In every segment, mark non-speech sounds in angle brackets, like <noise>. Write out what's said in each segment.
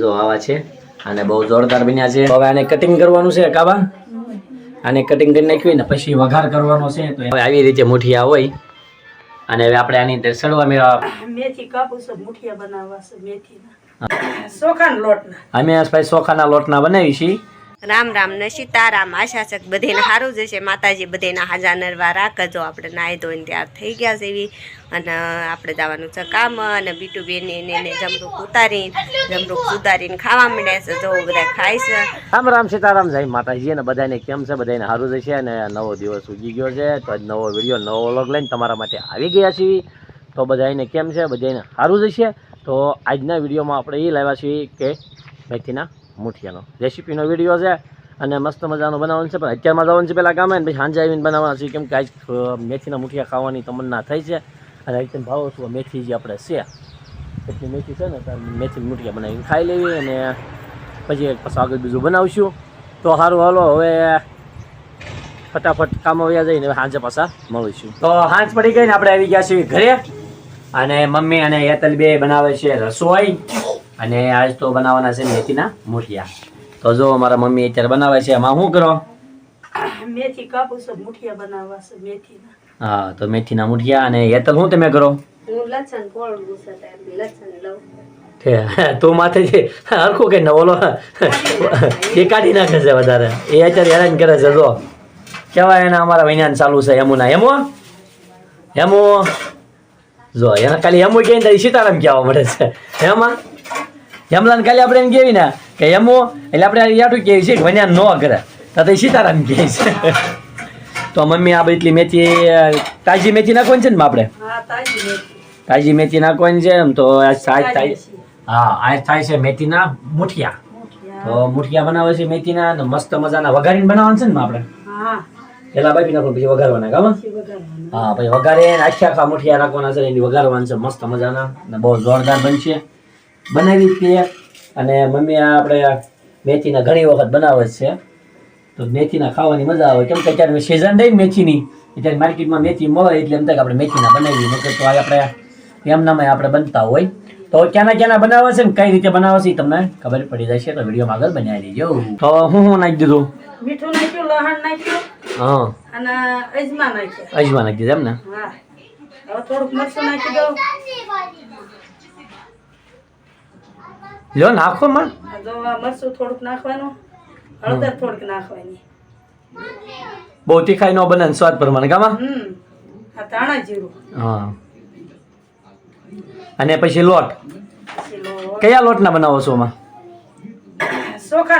જો આવા છે અને બહુ જોરદાર બન્યા છે. હવે આને કટિંગ કરવાનું છે કાબા. આને કટિંગ કરી નાખ્યું ને પછી વઘાર કરવાનો છે તો હવે આવી રીતે મુઠિયા હોય. અને હવે આપણે આની અંદર સડવા મેળવા મેથી કાપું મુઠિયા બનાવવા છે મેથીના. ચોખાના લોટના. અમે આ સોખાના લોટના બનાવી છીએ. રામ રામ ને સીતારામ આશા છે કે સારું જ હશે. માતાજી બધાના હાજા નરવા રાખજો આપણે નાહી ધોઈને તૈયાર થઈ ગયા છે એવી. અને આપણે જવાનું છે કામ. અને બીટુ બેન એને એને જમરૂક ઉતારીને, જમરૂક સુધારીને ખાવા મળે છે. જો બધા ખાય છે. રામ રામ સીતારામ, જય માતાજી. અને બધાને કેમ છે? બધાને સારું જશે અને નવો દિવસ ઉગી ગયો છે. તો આજ નવો વીડિયો, નવો વ્લોગ લઈને તમારા માટે આવી ગયા છીએ. તો બધાને કેમ છે? બધાને સારું જશે તો આજના વિડીયોમાં આપણે એ લાવ્યા છીએ કે મેથીના મુઠિયાનો. રેસીપીનો વીડિયો છે અને મસ્ત મજાનો બનાવવાનું છે. પણ અત્યારમાં જવાનું છે પહેલાં ગામે પછી સાંજે આવીને બનાવવાના છે. કેમ કે આજ મેથીના મુઠિયા ખાવાની તમન્ના થઈ છે. અને તમે ભાવો છું મેથી જે આપણે છે. એટલી મેથી છે ને મેથી મુઠિયા બનાવીને ખાઈ લેવી અને પછી પાછું આગળ બીજું બનાવશું. તો સારું હાલો, હવે ફટાફટ કામ આવ્યા જઈને સાંજે પાછા મળીશું. તો સાંજ પડી ગઈ ને આપણે આવી ગયા છીએ ઘરે. અને મમ્મી અને એતલ બે બનાવે છે રસોઈ. અને આજ તો બનાવવાના છે મેથીના મૂઠિયા. તો જો મારા મમ્મી અત્યારે બનાવે છે એમાં શું કરો? મેથી કાપું છું મુઠિયા બનાવવા છે મેથીના. હા તો મેથીના મૂઠિયા અને હેતલ શું તમે કરો? હું લસણ કોળવું છે લસણ લઉં. તે માથે છે હરખું કે ઓલો એ કાઢી નાખે છે વધારે. એ અત્યારે હેરાન કરે છે જો. કેવાય એના અમારા વૈજ્ઞાન ચાલુ છે યમુના હેમો? હેમો? જો એના ખાલી યમુ કે તારી સીતારામ કહેવા મળે છે. હેમાં? યમલાન ખાલી આપણે એમ કેવી ને કે યમો એટલે આપણે યાટું કહેવી છે કે વન્યા ન કરે. તો તે સીતારામ કહે છે. તો મમ્મી આ એટલી મેથી તાજી મેથી નાખવાની છે ને આપણે તાજી મેથી. નાખવાની છે એમ તો આજ થાય હા આજ થાય છે મેથીના મુઠિયા. તો મુઠિયા બનાવે છે મેથીના મસ્ત મજાના વઘારીને બનાવવાનું છે ને આપણે હા. પેલા બાફી નાખો પછી વઘારવાના કામ હા પછી વઘારે આખા આખા મુઠિયા રાખવાના છે એની વઘારવાના છે મસ્ત મજાના અને બહુ જોરદાર બનશે. બનાવી જ અને મમ્મી આ આપણે મેથીના ઘણી વખત બનાવે છે. તો મેથીના ખાવાની મજા આવે. કેમ કે અત્યારે સિઝન દઈ મેથીની. અત્યારે માર્કેટમાં મેથી મળે એટલે એમ થાય આપણે મેથીના બનાવીએ. નકર તો આ આપણે એમનામાં આપણે બનતા હોય. તો ક્યાંના ક્યાંના બનાવે છે ને કઈ રીતે બનાવે છે તમને ખબર પડી જશે. તો વિડીયોમાં આગળ બનાવી દેજો. તો હું હું નાખી દીધું? મીઠું નાખ્યું લહણ નાખ્યું. હા. અને અજમા નાખ્યું. અજમા નાખી દીધું એમ ને હા. હવે થોડુંક મરચું નાખી દઉં. લ્યો નાખો માં. મરચું થોડુંક નાખવાનું. હળદર થોડુંક નાખવાની. બહુ તીખાઈ નો બને સ્વાદ પ્રમાણે હમ. આ ધાણા જીરું. હા. અને પછી લોટ. કયા લોટના બનાવો છો માં?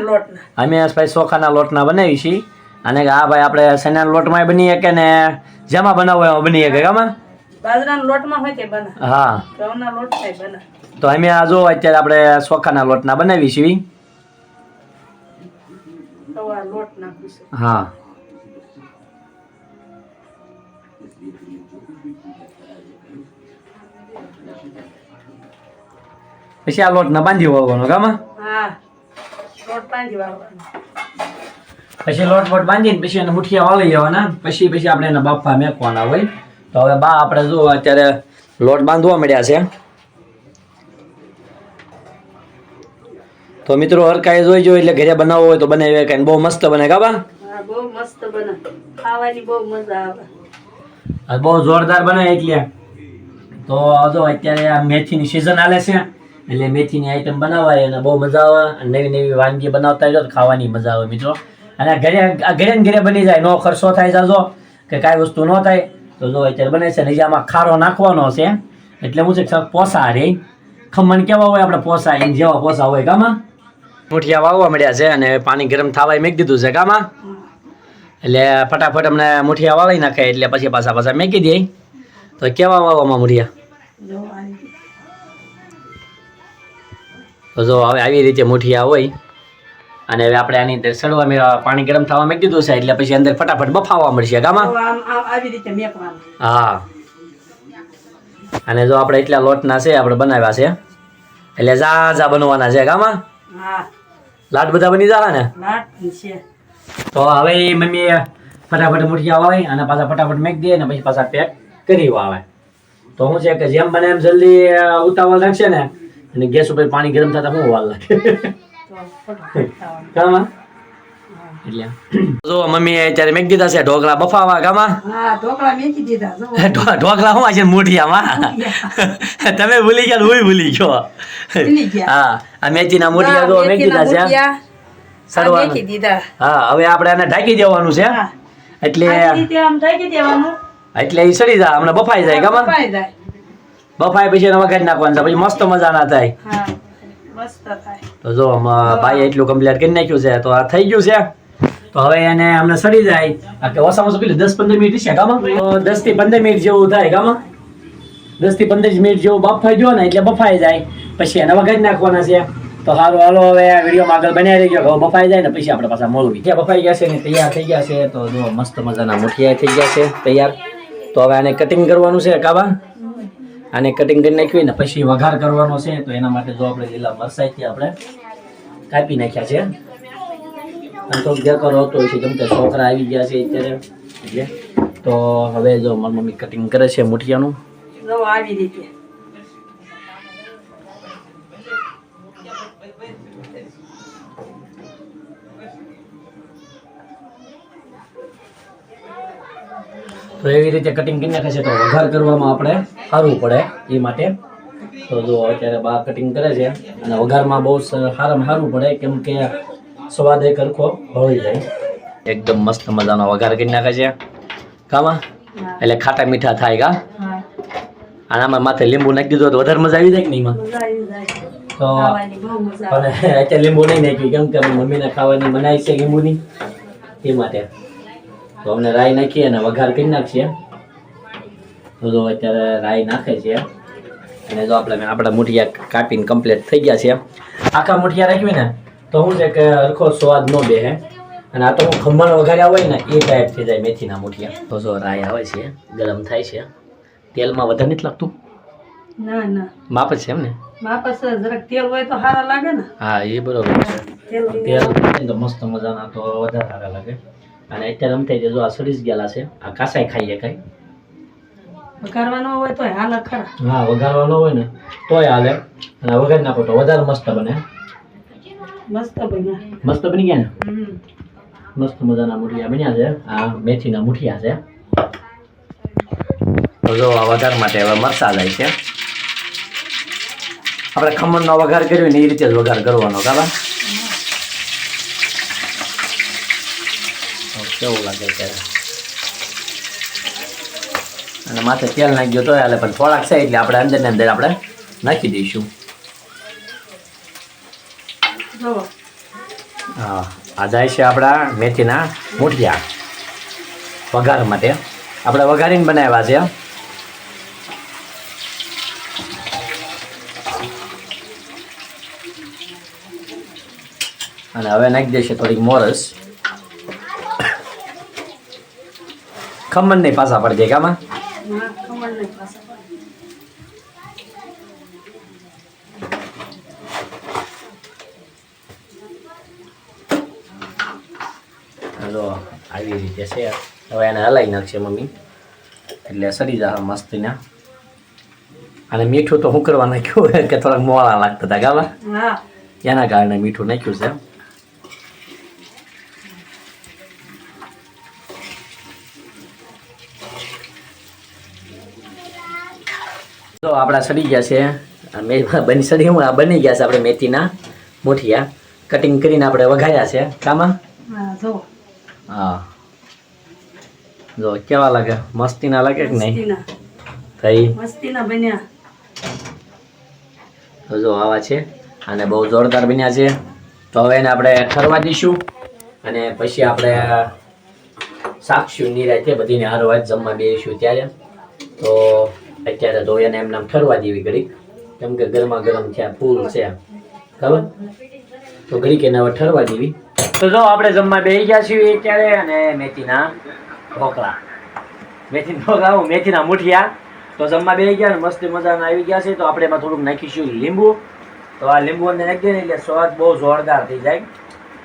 લોટના. અમે ભાઈ ચોખાના લોટના બનાવી છીએ. અને આ ભાઈ આપણે સૈનાના લોટમાં બની શકે ને જેમાં બનાવો એમાં બની શકે કામાં બાજરાના લોટમાં હોય તે બના હા. ઘઉંના લોટ થાય બના તો અમે આ જો અત્યારે આપણે ચોખાના લોટના બનાવી છીએ. લોટ હા. પછી આ લોટના બાંધી વાળવાનો લોટ વાળવાનો પછી લોટ બોટ બાંધીને પછી એને મુઠિયા વાળી જવાના પછી પછી આપણે એના બાફા મેકવાના હોય. તો હવે બા આપણે જો અત્યારે લોટ બાંધવા મળ્યા છે. તો મિત્રો હરકાઈ જોઈ જો એટલે ઘરે બનાવવો હોય તો બનાવી કાંઈ બહુ મસ્ત બને કા બા? બહુ મસ્ત બને. ખાવાની બહુ મજા આવે. બહુ જોરદાર બને એટલે. તો જો અત્યારે આ મેથીની સિઝન આલે છે એટલે મેથીની આઈટમ બનાવાય અને બહુ મજા આવે. અને નવી નવી વાનગી બનાવતા જો તો ખાવાની મજા આવે મિત્રો. અને ઘરે ઘરે ઘરે બની જાય નો ખર્ચો થાય જાજો. કે કાંઈ વસ્તુ ન થાય. તો જો અત્યારે બને છે ને આમાં ખારો નાખવાનો છે. એટલે હું છે પોસા રે. ખમણ કેવા હોય આપણે પોસા એમ જેવા પોસા હોય કામાં મુઠિયા વાવવા મળ્યા છે અને પાણી ગરમ થવા મેં દીધું છે કામાં એટલે ફટાફટ અમને મુઠિયા વાવી નાખે એટલે પછી પાછા પાછા મેકી દે. તો કેવા વાવવામાં મુઠિયા? જો તો જો હવે આવી રીતે મુઠિયા હોય. અને હવે આપણે આની અંદર સડવા મેળવા પાણી ગરમ થવા મેકી દીધું છે એટલે પછી અંદર ફટાફટ બફાવવા મળશે ગામાં આવી હા. અને જો આપણે એટલા લોટના છે આપણે બનાવ્યા છે. એટલે ઝા ઝા બનવાના છે ગામાં લાટ બધા બની જવા ને? તો હવે મમ્મી ફટાફટ મુઠિયા વાવે અને પાછા ફટાફટ મેક દે અને પછી પાછા પેક કરી વાવે તો શું છે કે જેમ બને એમ જલ્દી ઉતાવળ રાખશે ને. અને ગેસ ઉપર પાણી ગરમ થતા હું વાલ લાગે <laughs> એટલે. જો મમ્મી અત્યારે મેં દીધા છે ઢોકળા બફાવા કામાં. હા ઢોકળા મેકી દીધા <laughs> ઢોકળા શું છે મોઢિયામાં? તમે ભૂલી ગયા હું ભૂલી ગયો. હા આ મેચીના મોઢિયા તો મેં દીધા છે. મેકી દીધા. હા હવે આપણે આને ઢાંકી દેવાનું છે. એટલે આમ ઢાંકી દેવાનું. એટલે એ સડી જાય હમણાં બફાઈ જાય કામાં? બફાઈ બફાય પછી એને વઘારી નાખવાનું છે પછી મસ્ત મજાના થાય. મસ્ત થાય. તો જો ભાઈ એટલું કમ્પ્લીટ કરી નાખ્યું છે, તો આ થઈ ગયું છે. તો હવે એને અમને સડી જાય. કે ઓછામાં ઓછું કેટલું દસ પંદર મિનિટ છે, ગામાં? દસથી પંદર મિનિટ જેવું થાય, ગામાં? દસથી પંદર મિનિટ જેવું બફાઈ ગયો ને, એટલે બફાઈ જાય. પછી એને વઘારી નાખવાના છે. તો સારું હાલો, હવે આ વિડીયોમાં આગળ બનાવી રહી ગયો બફાઈ જાય ને, પછી આપણે પાછા મળવી ત્યાં બફાઈ ગયા છે ને, તૈયાર થઈ ગયા છે. તો જો, મસ્ત મજાના મુઠિયા થઈ ગયા છે, તૈયાર. તો હવે આને કટિંગ કરવાનું છે કાબા આને કટિંગ કરી નાખ્યું ને પછી વઘાર કરવાનો છે તો એના માટે જો આપણે લીલા મરસાઈથી આપણે કાપી નાખ્યા છે. અને તો જે કરો તો છે જેમ કે છોકરા આવી ગયા છે અત્યારે. એટલે તો હવે જો મારી મમ્મી કટિંગ કરે છે મુઠિયાનું. આવી રીતે. તો એવી રીતે કટિંગ કરી નાખે છે તો વઘાર કરવામાં આપણે સારું પડે એ માટે. તો જો અત્યારે બા કટિંગ કરે છે અને વઘારમાં બહુ સારામાં સારું પડે કેમ કે સ્વાદ એ કરખો ભળી જાય. એકદમ મસ્ત મજાનો વઘાર કરી નાખે છે. કામાં? એટલે ખાટા મીઠા થાય કા? હા. અને આમાં માથે લીંબુ નાખી દીધું તો વધારે મજા આવી જાય કે નહીં તો પણ <laughs> અત્યારે લીંબુ નહીં નાખ્યું કેમ કે મમ્મીને ખાવાની મનાઈ છે લીંબુની. એ માટે. તો અમને રાઈ નાખીએ અને વઘાર કરી નાખીએ. તો જો અત્યારે રાઈ નાખે છે. અને જો આપણે આપણા મુઠિયા કાપીને કમ્પ્લીટ થઈ ગયા છે. આખા મુઠિયા રાખવી ને તો શું છે કે હરખો સ્વાદ ન બેહે અને આ તો હું ખમણ વઘાર્યા હોય ને એ ટાઈપ થઈ જાય મેથીના મુઠિયા. તો જો રાઈ આવે છે ગરમ થાય છે. તેલમાં વધારે નથી લાગતું? ના ના. માપ છે એમ ને? મા પાસે જરાક તેલ હોય તો સારા લાગે ને. હા એ બરોબર છે. તેલ તો મસ્ત મજાના તો વધારે સારા લાગે. અને અત્યારે છે જો આ સડી જ ગયેલા છે આ કાસાય ખાઈએ કઈ. વઘારવાનો હોય તો હાલ ખરા. હા વઘારવાનો હોય ને તોય હાલે. અને વઘારી નાખો તો વધારે મસ્ત બને. મસ્ત બને મસ્ત બની ગયા ને? મસ્ત મજાના મુઠિયા બન્યા છે. આ મેથીના મુઠિયા છે. જો આ વઘાર માટે હવે મરચા જાય છે. આપણે ખમણનો વઘાર કર્યો ને એ રીતે જ વઘાર કરવાનો કાબા કેવું લાગે ત્યારે? અને માથે તેલ નાખી તો હાલે પણ થોડાક છે એટલે આપણે અંદર ને અંદર આપણે નાખી દઈશું. હા આ જાય છે આપણા મેથીના મૂઠિયા વઘાર માટે. આપણે વઘારીને બનાવ્યા છે. અને હવે નાખી દેશે થોડીક મોરસ. ખમણ નહીં પાછા પડી જાય કામાં હા ખમણ નહીં પાછા પડે. આવી રીતે છે. હવે એને હલાવી નાખશે મમ્મી. એટલે સડી જશે મસ્તીના. અને મીઠું તો હું કરવા નાખ્યું કે થોડાક મોળા લાગતા હતા ગાવા? એના કારણે મીઠું નાખ્યું છે. તો આપણા સડી ગયા છે. બની સડી હું આ બની ગયા છે આપણે મેથીના મુઠિયા. કટિંગ કરીને આપણે વઘાર્યા છે. કામાં? હા જો. કેવા લાગે? મસ્તી ના લાગે કે નહીં? થઈ. મસ્તી ના બન્યા જો આવા છે. અને બહુ જોરદાર બન્યા છે. તો હવે એને આપણે ઠરવા દઈશું. અને પછી આપણે સાક્ષી નિરાતે બધીને હારવા જમવા બેસીશું ત્યારે. તો અત્યારે તો એને એમને આમ ઠરવા દેવી ઘડી. કેમ કે ગરમા ગરમ છે ફૂલ છે ખબર? તો ઘડી કે હવે ઠરવા દેવી તો જો આપણે જમવા બેસી ગયા છીએ ત્યારે અને મેથીના ઢોકળા. મેથીના ઢોકળા હું મેથીના મુઠિયા. તો જમવા બેસી ગયા ને મસ્ત મજાના આવી ગયા છે. તો આપણે એમાં થોડુંક નાખીશું લીંબુ. તો આ લીંબુ અંદર નાખીએ ને એટલે સ્વાદ બહુ જોરદાર થઈ જાય.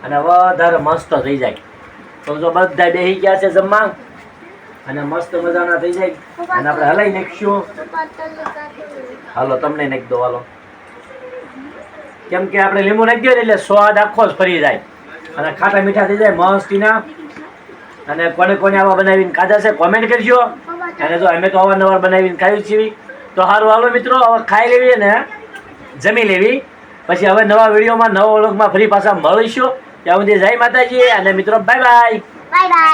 અને વધારે મસ્ત થઈ જાય. તો જો બધા બેસી ગયા છે જમવા. અને મસ્ત મજાના થઈ જાય. અને આપણે હલાઈ નાખીશું. હાલો, તમને નાખી દો, હાલો. કેમ કે આપણે લીંબુ નાખી દઈએ એટલે સ્વાદ આખો જ ફરી જાય. અને ખાટા મીઠા થઈ જાય મસ્તીના અને કોને કોને આવા બનાવીને ખાધા છે કોમેન્ટ કરજો. અને જો અમે તો અવારનવાર બનાવીને ખાવી છીએ. તો સારું હાલો મિત્રો, હવે ખાઈ લેવી ને જમી લેવી. પછી હવે નવા વિડીયોમાં, નવા વ્લોગમાં ફરી પાછા મળીશું. ત્યાં સુધી જય માતાજી અને મિત્રો બાય બાય બાય બાય